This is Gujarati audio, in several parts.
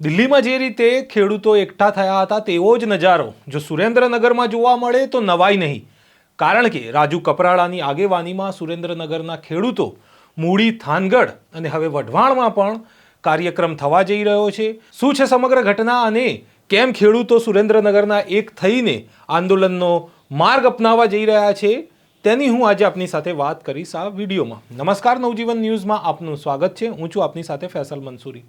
દિલ્હીમાં જે રીતે ખેડૂતો એકઠા થયા હતા, તેવો જ નજારો જો સુરેન્દ્રનગરમાં જોવા મળે તો નવાઈ નહીં. કારણ કે રાજુ કપરાળાની આગેવાનીમાં સુરેન્દ્રનગરના ખેડૂતો મૂડી, થાનગઢ અને હવે વઢવાણમાં પણ કાર્યક્રમ થવા જઈ રહ્યો છે. શું છે સમગ્ર ઘટના અને કેમ ખેડૂતો સુરેન્દ્રનગરના એક થઈને આંદોલનનો માર્ગ અપનાવવા જઈ રહ્યા છે, તેની હું આજે આપની સાથે વાત કરીશ આ વિડીયોમાં. નમસ્કાર, નવજીવન ન્યૂઝમાં આપનું સ્વાગત છે. હું છું આપની સાથે ફેસલ મંસૂરી.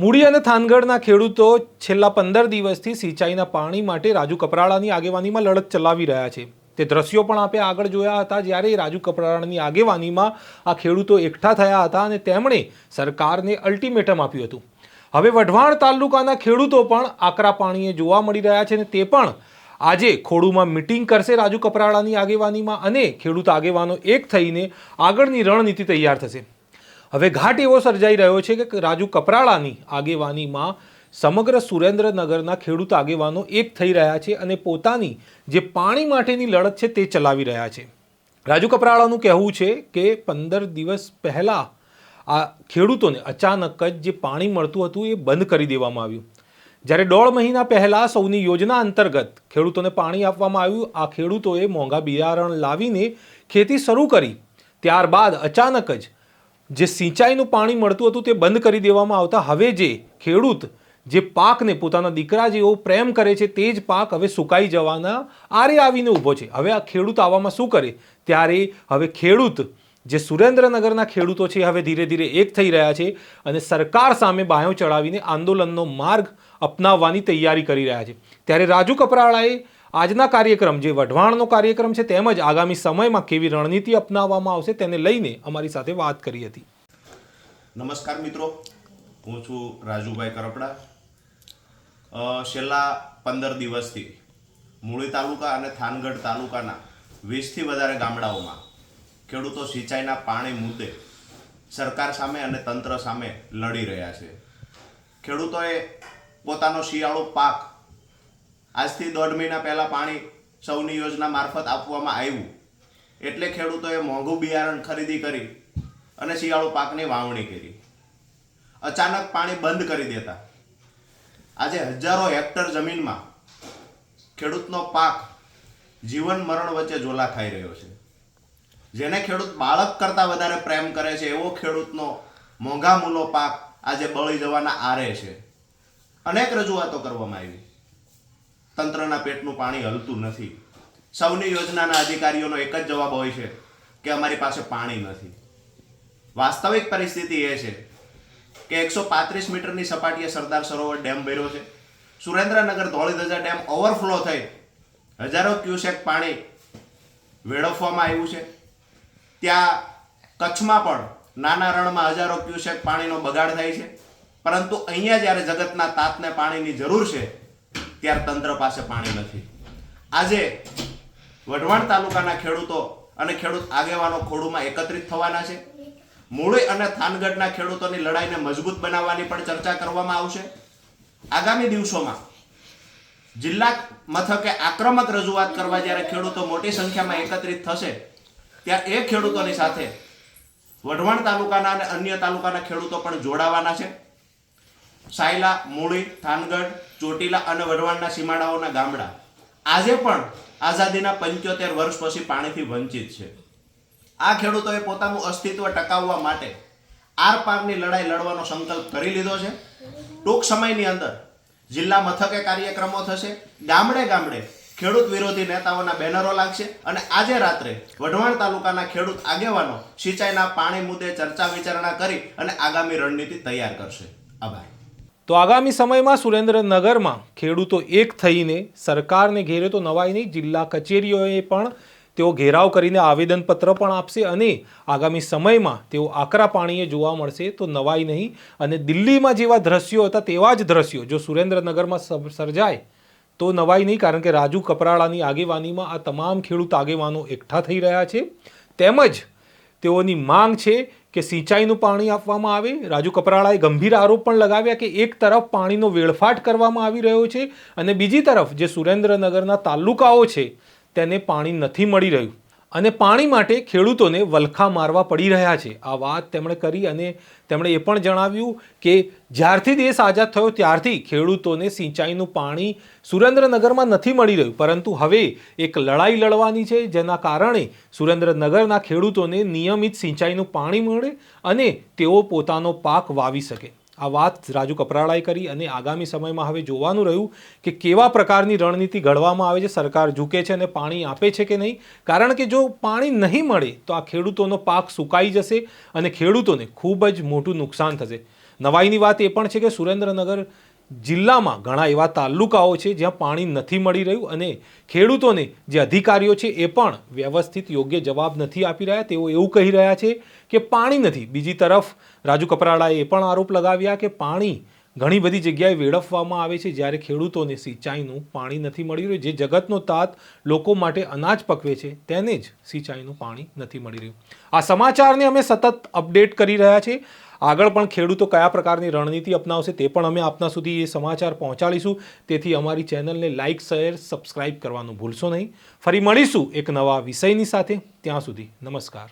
મૂડી અને થાનગઢના ખેડૂતો છેલ્લા પંદર દિવસથી સિંચાઈના પાણી માટે રાજુ કપરાળાની આગેવાનીમાં લડત ચલાવી રહ્યા છે. તે દ્રશ્યો પણ આપણે આગળ જોયા હતા જ્યારે રાજુ કપરાળાની આગેવાનીમાં આ ખેડૂતો એકઠા થયા હતા અને તેમણે સરકારને અલ્ટિમેટમ આપ્યું હતું. હવે વઢવાણ તાલુકાના ખેડૂતો પણ આકરા પાણીએ જોવા મળી રહ્યા છે અને તે પણ આજે ખોડુમાં મિટિંગ કરશે રાજુ કપરાળાની આગેવાનીમાં અને ખેડૂત આગેવાનો એક થઈને આગળની રણનીતિ તૈયાર થશે. હવે ઘાટ એવો સર્જાઈ રહ્યો છે કે રાજુ કપરાળાની આગેવાનીમાં સમગ્ર સુરેન્દ્રનગરના ખેડૂત આગેવાનો એક થઈ રહ્યા છે અને પોતાની જે પાણી માટેની લડત છે તે ચલાવી રહ્યા છે. રાજુ કપરાળાનું કહેવું છે કે પંદર દિવસ પહેલાં આ ખેડૂતોને અચાનક જ જે પાણી મળતું હતું એ બંધ કરી દેવામાં આવ્યું. જ્યારે દોઢ મહિના પહેલાં સૌની યોજના અંતર્ગત ખેડૂતોને પાણી આપવામાં આવ્યું, આ ખેડૂતોએ મોંઘા બિયારણ લાવીને ખેતી શરૂ કરી. ત્યારબાદ અચાનક જ જે સિંચાઈનું પાણી મળતું હતું તે બંધ કરી દેવામાં આવતા. હવે જે ખેડૂત, જે પાકને પોતાના દીકરા જેવો પ્રેમ કરે છે, તે જ પાક હવે સુકાઈ જવાના આરે આવીને ઊભો છે. હવે આ ખેડૂત આવામાં શું કરે? ત્યારે હવે ખેડૂત, જે સુરેન્દ્રનગરના ખેડૂતો છે, હવે ધીરે ધીરે એક થઈ રહ્યા છે અને સરકાર સામે બાયો ચડાવીને આંદોલનનો માર્ગ અપનાવવાની તૈયારી કરી રહ્યા છે. ત્યારે રાજુ કપરાળાએ આજના કાર્યક્રમ જે વઢવાણનો કાર્યક્રમ છે તેમજ આગામી સમયમાં કેવી રણનીતિ અપનાવવામાં આવશે તેને લઈને અમારી સાથે વાત કરી હતી. નમસ્કાર મિત્રો. હું છું રાજુભાઈ કરપડા. છેલ્લા પંદર દિવસથી મૂળી તાલુકા અને થાનગઢ તાલુકાના વીસથી વધારે ગામડાઓમાં ખેડૂતો સિંચાઈના પાણી મુદ્દે સરકાર સામે અને તંત્ર સામે લડી રહ્યા છે. ખેડૂતોએ પોતાનો શિયાળો પાક આજથી દોઢ મહિના પહેલાં પાણી સૌની યોજના મારફત આપવામાં આવ્યું. એટલે ખેડૂતોએ મોંઘું બિયારણ ખરીદી કરી અને શિયાળુ પાકની વાવણી કરી. અચાનક પાણી બંધ કરી દેતા. આજે હજારો હેક્ટર જમીનમાં ખેડૂતનો પાક જીવન મરણ વચ્ચે ઝોલા ખાઈ રહ્યો છે. જેને ખેડૂત બાળક કરતાં વધારે પ્રેમ કરે છે, એવો ખેડૂતનો મોંઘા મૂલો પાક આજે બળી જવાના આરે છે. અનેક રજૂઆતો કરવામાં આવી. તંત્રના પેટનું પાણી હલતું નથી. સૌની યોજનાના અધિકારીઓનો એક જ જવાબ હોય છે કે અમારી પાસે પાણી નથી. વાસ્તવિક પરિસ્થિતિ એ છે કે એકસો પાંત્રીસ મીટરની સપાટીએ સરદાર સરોવર ડેમ ભર્યો છે. સુરેન્દ્રનગર ધોળીધજા ડેમ ઓવરફ્લો થઈ હજારો ક્યુસેક પાણી વેડફવામાં આવ્યું છે. ત્યાં કચ્છમાં પણ નાના રણમાં હજારો ક્યુસેક પાણીનો બગાડ થાય છે. પરંતુ અહીંયા જ્યારે જગતના તાતને પાણીની જરૂર છે ત્યારે તંત્ર પાસે પાણી નથી. આજે વઢવાણ તાલુકાના ખેડૂતો અને ખેડૂત આગેવાનો ખોડુમાં એકત્રિત થવાના છે. મૂળી અને થાનગઢના ખેડૂતોની લડાઈને મજબૂત બનાવવાની પણ ચર્ચા કરવામાં આવશે. આગામી દિવસોમાં જિલ્લા મથકે આક્રમક રજૂઆત કરવા જ્યારે ખેડૂતો મોટી સંખ્યામાં એકત્રિત થશે ત્યાં એ ખેડૂતોની સાથે વઢવાણ તાલુકાના અને અન્ય તાલુકાના ખેડૂતો પણ જોડાવાના છે. સાયલા, મૂળી, થાનગઢ, ચોટીલા અને વઢવાણના સીમાડાઓના ગામડા. આજે પણ આઝાદીના પંચોતેર વર્ષ પછી પાણીથી વંચિત છે. આ ખેડૂતોએ પોતાનું અસ્તિત્વ ટકાવવા માટે આર પારની લડાઈ લડવાનો સંકલ્પ કરી લીધો છે. ટૂંક સમયની અંદર જિલ્લા મથકે કાર્યક્રમો થશે. ગામડે ગામડે ખેડૂત વિરોધી નેતાઓના બેનરો લાગશે અને આજે રાત્રે વઢવાણ તાલુકાના ખેડૂત આગેવાનો સિંચાઈના પાણી મુદ્દે ચર્ચા વિચારણા કરી અને આગામી રણનીતિ તૈયાર કરશે. આભાર. તો આગામી સમયમાં સુરેન્દ્રનગરમાં ખેડૂતો એક થઈને સરકારને ઘેરે તો નવાઈ નહીં, જિલ્લા કચેરીઓએ પણ તેઓ ઘેરાવ કરીને આવેદનપત્ર પણ આપશે અને આગામી સમયમાં તેઓ આકરા પાણીએ જોવા મળશે તો નવાઈ નહીં. અને દિલ્હીમાં જેવા દ્રશ્યો હતા તેવા જ દ્રશ્યો, જો સુરેન્દ્રનગરમાં સર્જાય તો નવાઈ નહીં, કારણ કે રાજુ કપરાળાની આગેવાનીમાં આ તમામ ખેડૂત આગેવાનો એકઠા થઈ રહ્યા છે. તેમજ તેઓની માંગ છે કે સિંચાઈનું પાણી આપવામાં આવે. રાજુ કપરાળાએ ગંભીર આરોપ પણ લગાવ્યા કે એક તરફ પાણીનો વેડફાટ કરવામાં આવી રહ્યો છે અને બીજી તરફ જે સુરેન્દ્રનગરના તાલુકાઓ છે, તેને પાણી નથી મળી રહ્યું. અને પાણી માટે ખેડૂતોને વલખા મારવા પડી રહ્યા છે. આ વાત તેમણે કરી અને તેમણે એ પણ જણાવ્યું કે જ્યારથી દેશ આઝાદ થયો ત્યારથી ખેડૂતોને સિંચાઈનું પાણી સુરેન્દ્રનગરમાં નથી મળી રહ્યું. પરંતુ હવે એક લડાઈ લડવાની છે જેના કારણે સુરેન્દ્રનગરના ખેડૂતોને નિયમિત સિંચાઈનું પાણી મળે અને તેઓ પોતાનો પાક વાવી શકે. આ વાત રાજુ કપરાળાએ કરી અને આગામી સમયમાં હવે જોવાનું રહ્યું કે કેવા પ્રકારની રણનીતિ ઘડવામાં આવે છે, સરકાર ઝૂકે છે અને પાણી આપે છે કે નહીં. કારણ કે જો પાણી નહીં મળે, તો આ ખેડૂતોનો પાક સુકાઈ જશે અને ખેડૂતોને ખૂબ જ મોટું નુકસાન થશે. નવાઈની વાત એ પણ છે કે સુરેન્દ્રનગર જિલ્લામાં ઘણા એવા તાલુકાઓ છે જ્યાં પાણી નથી મળી રહ્યું અને ખેડૂતોને જે અધિકારીઓ છે એ પણ વ્યવસ્થિત યોગ્ય જવાબ નથી આપી રહ્યા. તેઓ એવું કહી રહ્યા છે કે પાણી નથી. બીજી તરફ રાજુ કપરાળાએ એ પણ આરોપ લગાવ્યા કે પાણી ઘણી બધી જગ્યાએ વેડફવામાં આવે છે જ્યારે ખેડૂતોને સિંચાઈનું પાણી નથી મળી રહ્યું. જે જગતનો તાત લોકો માટે અનાજ પકવે છે તેને જ સિંચાઈનું પાણી નથી મળી રહ્યું. આ સમાચારને અમે સતત અપડેટ કરી રહ્યા છે આગળ પણ ખેડૂતો કયા પ્રકારની રણનીતિ અપનાવશે તે પણ અમે આપના સુધી એ સમાચાર પહોંચાડીશું. તેથી અમારી ચેનલને લાઇક શેર, સબસ્ક્રાઇબ કરવાનું ભૂલશો નહીં. ફરી મળીશું એક નવા વિષયની સાથે. ત્યાં સુધી નમસ્કાર.